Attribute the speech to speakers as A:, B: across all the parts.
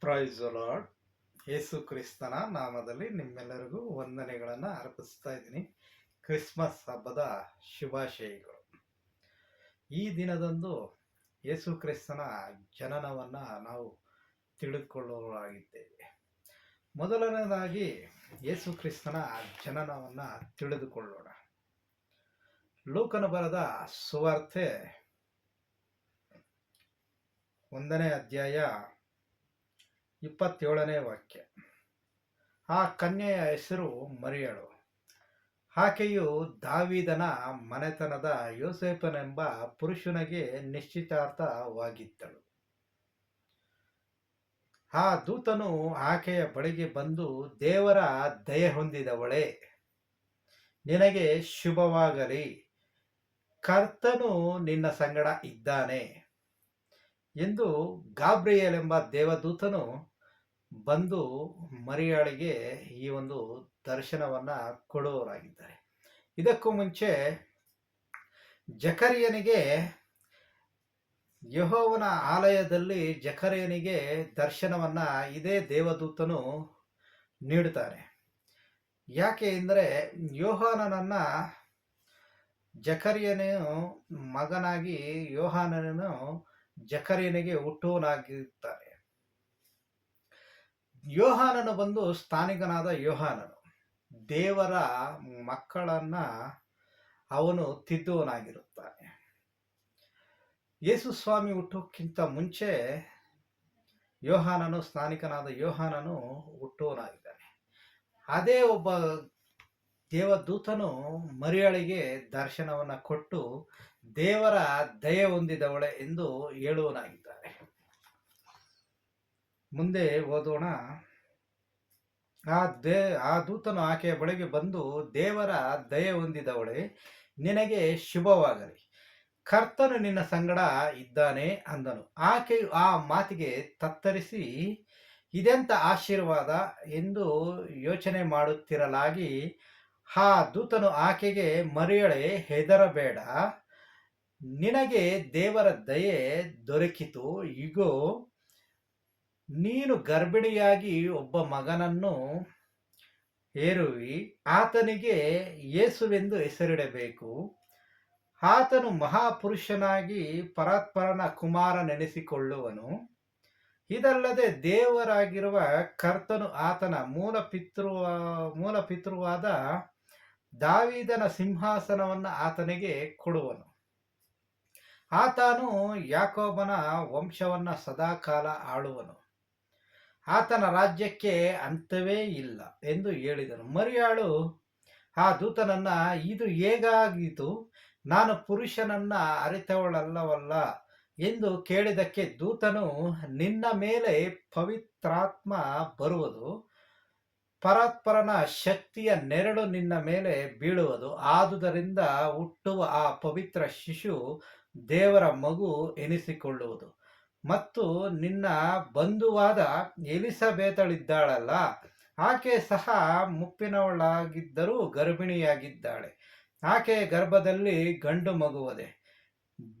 A: Price lord ಯೇಸು ಕ್ರಿಸ್ತನ ನಾಮದಲ್ಲಿ ನಿಮ್ಮೆಲ್ಲರಿಗೂ ವಂದನೆಗಳನ್ನು ಅರ್ಪಿಸ್ತಾ ಇದ್ದೀನಿ. ಕ್ರಿಸ್ಮಸ್ ಹಬ್ಬದ ಶುಭಾಶಯಗಳು. ಈ ದಿನದಂದು ಯೇಸು ಕ್ರಿಸ್ತನ ಜನನವನ್ನು ನಾವು ತಿಳಿದುಕೊಳ್ಳಲಾಗಿದ್ದೇವೆ ಮೊದಲನೇದಾಗಿ ಯೇಸು ಕ್ರಿಸ್ತನ ಜನನವನ್ನು ತಿಳಿದುಕೊಳ್ಳೋಣ. ಲೋಕನ ಬರದ ಸುವಾರ್ತೆ ಒಂದನೇ ಅಧ್ಯಾಯ ಇಪ್ಪತ್ತೇಳನೇ ವಾಕ್ಯ. ಆ ಕನ್ಯೆಯ ಹೆಸರು ಮರಿಯಳು. ಆಕೆಯು ದಾವಿದನ ಮನೆತನದ ಯೋಸೇಫನೆಂಬ ಪುರುಷನಿಗೆ ನಿಶ್ಚಿತಾರ್ಥವಾಗಿದ್ದಳು. ಆ ದೂತನು ಆಕೆಯ ಬಳಿಗೆ ಬಂದು, ದೇವರ ದಯೆ ಹೊಂದಿದವಳೆ, ನಿನಗೆ ಶುಭವಾಗಲಿ. ಕರ್ತನು ನಿನ್ನ ಸಂಗಡ ಇದ್ದಾನೆ ಎಂದು ಗಾಬ್ರಿಯಲ್ ಎಂಬ ದೇವದೂತನು ಬಂದು ಮರಿಯಾಳಿಗೆ ಈ ಒಂದು ದರ್ಶನವನ್ನು ಕೊಡುವವರಾಗಿದ್ದಾರೆ. ಇದಕ್ಕೂ ಮುಂಚೆ ಜಕರಿಯನಿಗೆ ಯಹೋವನ ಆಲಯದಲ್ಲಿ ಜಕರಿಯನಿಗೆ ದರ್ಶನವನ್ನು ಇದೇ ದೇವದೂತನು ನೀಡುತ್ತಾನೆ. ಯಾಕೆ ಅಂದರೆ ಯೋಹಾನನನ್ನು ಜಕರಿಯನು ಮಗನಾಗಿ ಯೋಹಾನನನು ಜಕರಿಯನಿಗೆ ಹುಟ್ಟುವನಾಗಿರ್ತಾನೆ ಯೋಹಾನನು ಬಂದು ಸ್ಥಾನಿಕನಾದ ಯೋಹಾನನು. ದೇವರ ಮಕ್ಕಳನ್ನ ಅವನು ತಿದ್ದುವನಾಗಿರುತ್ತಾನೆ. ಯೇಸು ಸ್ವಾಮಿ ಹುಟ್ಟೋಕ್ಕಿಂತ ಮುಂಚೆ ಯೋಹಾನನು, ಸ್ಥಾನಿಕನಾದ ಯೋಹಾನನು ಹುಟ್ಟುವನಾಗಿದ್ದಾನೆ ಅದೇ ಒಬ್ಬ ದೇವದೂತನು ಮರಿಯಳಿಗೆ ದರ್ಶನವನ್ನು ಕೊಟ್ಟು ದೇವರ ದಯೆ ಹೊಂದಿದವಳೆ ಎಂದು ಹೇಳುವನಾಗಿದ್ದಾರೆ ಮುಂದೆ ಓದೋಣ. ಆ ದೇ, ಆ ದೂತನು ಆಕೆಯ ಬಳಿಗೆ ಬಂದು, ದೇವರ ದಯೆ ಹೊಂದಿದವಳೆ, ನಿನಗೆ ಶುಭವಾಗಲಿ. ಕರ್ತನು ನಿನ್ನ ಸಂಗಡ ಇದ್ದಾನೆ ಅಂದನು. ಆಕೆಯು ಆ ಮಾತಿಗೆ ತತ್ತರಿಸಿ, ಇದೆಂತ ಆಶೀರ್ವಾದ ಎಂದು ಯೋಚನೆ ಮಾಡುತ್ತಿರಲಾಗಿ, ಆ ದೂತನು ಆಕೆಗೆ, ಮರಿಯಳೆ, ಹೆದರಬೇಡ. ನಿನಗೆ ದೇವರ ದಯೆ ದೊರಕಿತು. ಈಗೋ ನೀನು ಗರ್ಭಿಣಿಯಾಗಿ ಒಬ್ಬ ಮಗನನ್ನು ಏರುವಿ ಆತನಿಗೆ ಏಸುವೆಂದು ಹೆಸರಿಡಬೇಕು. ಆತನು ಮಹಾಪುರುಷನಾಗಿ ಪರಾತ್ಪರನ ಕುಮಾರ ನೆನೆಸಿಕೊಳ್ಳುವನು. ಇದಲ್ಲದೆ ದೇವರಾಗಿರುವ ಕರ್ತನು ಆತನ ಮೂಲ ಪಿತೃ ಮೂಲ ಪಿತೃವಾದ ದಾವಿದನ ಸಿಂಹಾಸನವನ್ನು ಆತನಿಗೆ ಕೊಡುವನು. ಆತನು ಯಾಕೋಬನ ವಂಶವನ್ನು ಸದಾಕಾಲ ಆಳುವನು. ಆತನ ರಾಜ್ಯಕ್ಕೆ ಅಂತವೇ ಇಲ್ಲ ಎಂದು ಹೇಳಿದನು. ಮರಿಯಾಳು, ಆ ದೂತನನ್ನ ಇದು ಹೇಗಾಗಿತು ನಾನು ಪುರುಷನನ್ನ ಅರಿತವಳಲ್ಲವಲ್ಲ ಎಂದು ಕೇಳಿದಕ್ಕೆ ದೂತನು, ನಿನ್ನ ಮೇಲೆ ಪವಿತ್ರಾತ್ಮ ಬರುವುದು, ಪರಾತ್ಪರನ ಶಕ್ತಿಯ ನೆರಳು ನಿನ್ನ ಮೇಲೆ ಬೀಳುವುದು, ಆದುದರಿಂದ ಹುಟ್ಟುವ ಆ ಪವಿತ್ರ ಶಿಶು ದೇವರ ಮಗು ಎನಿಸಿಕೊಳ್ಳುವುದು. ಮತ್ತು ನಿನ್ನ ಬಂಧುವಾದ ಎಲಿಸಬೇತಳಿದ್ದಾಳಲ್ಲ, ಆಕೆ ಸಹ ಮುಪ್ಪಿನವಳಾಗಿದ್ದರೂ ಗರ್ಭಿಣಿಯಾಗಿದ್ದಾಳೆ. ಆಕೆ ಗರ್ಭದಲ್ಲಿ ಗಂಡು ಮಗುವದೆ.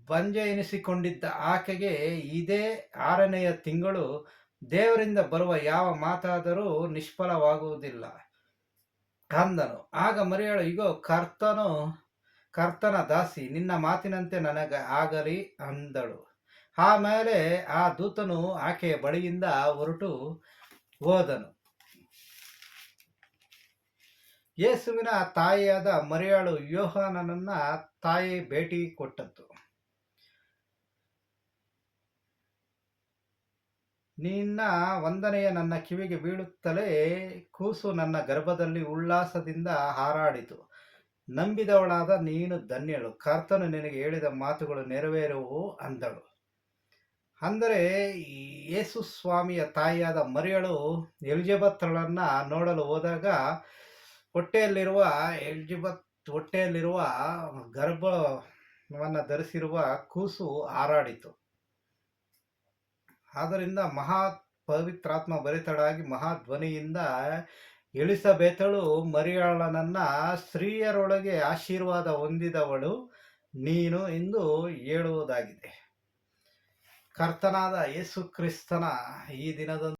A: ಬಂಜೆ ಎನಿಸಿಕೊಂಡಿದ್ದ ಆಕೆಗೆ ಇದೇ ಆರನೆಯ ತಿಂಗಳು. ದೇವರಿಂದ ಬರುವ ಯಾವ ಮಾತಾದರೂ ನಿಷ್ಫಲವಾಗುವುದಿಲ್ಲ. ಅಂದನು. ಆಗ ಮರಿಯಳು, ಇಗೋ, ಕರ್ತನು, ಕರ್ತನ ದಾಸಿ, ನಿನ್ನ ಮಾತಿನಂತೆ ನನಗೆ ಆಗಲಿ ಅಂದಳು. ಆಮೇಲೆ ಆ ದೂತನು ಆಕೆಯ ಬಳಿಯಿಂದ ಹೊರಟು ಹೋದನು. ಯೇಸುವಿನ ತಾಯಿಯಾದ ಮರಿಯಾಳು ಯೋಹಾನನನ್ನ ತಾಯಿ ಭೇಟಿ ಕೊಟ್ಟದ್ದು. ನಿನ್ನ ವಂದನೆಯ ನನ್ನ ಕಿವಿಗೆ ಬೀಳುತ್ತಲೇ ಕೂಸು ನನ್ನ ಗರ್ಭದಲ್ಲಿ ಉಲ್ಲಾಸದಿಂದ ಹಾರಾಡಿತು. ನಂಬಿದವಳಾದ ನೀನು ಧನ್ಯಳು. ಕರ್ತನು ನಿನಗೆ ಹೇಳಿದ ಮಾತುಗಳು ನೆರವೇರುವು ಅಂದಳು. ಅಂದರೆ ಯೇಸು ಸ್ವಾಮಿಯ ತಾಯಿಯಾದ ಮರಿಯಳು ಎಲಿಜಬತ್ಳನ್ನು ನೋಡಲು ಹೋದಾಗ ಹೊಟ್ಟೆಯಲ್ಲಿರುವ ಎಲ್ಜಿಬತ್ ಹೊಟ್ಟೆಯಲ್ಲಿರುವ ಗರ್ಭವನ್ನು ಧರಿಸಿರುವ ಕೂಸು ಹಾರಾಡಿತು. ಆದ್ದರಿಂದ ಮಹಾ ಪವಿತ್ರಾತ್ಮ ಭರಿತಳಾಗಿ ಮಹಾಧ್ವನಿಯಿಂದ ಇಳಿಸಬೇತಳು ಮರಿಯಾಳನನ್ನ ಸ್ತ್ರೀಯರೊಳಗೆ ಆಶೀರ್ವಾದ ಹೊಂದಿದವಳು ನೀನು ಎಂದು ಹೇಳುವುದಾಗಿದೆ. ಕರ್ತನಾದ ಯೇಸು ಕ್ರಿಸ್ತನ ಈ ದಿನದಂದು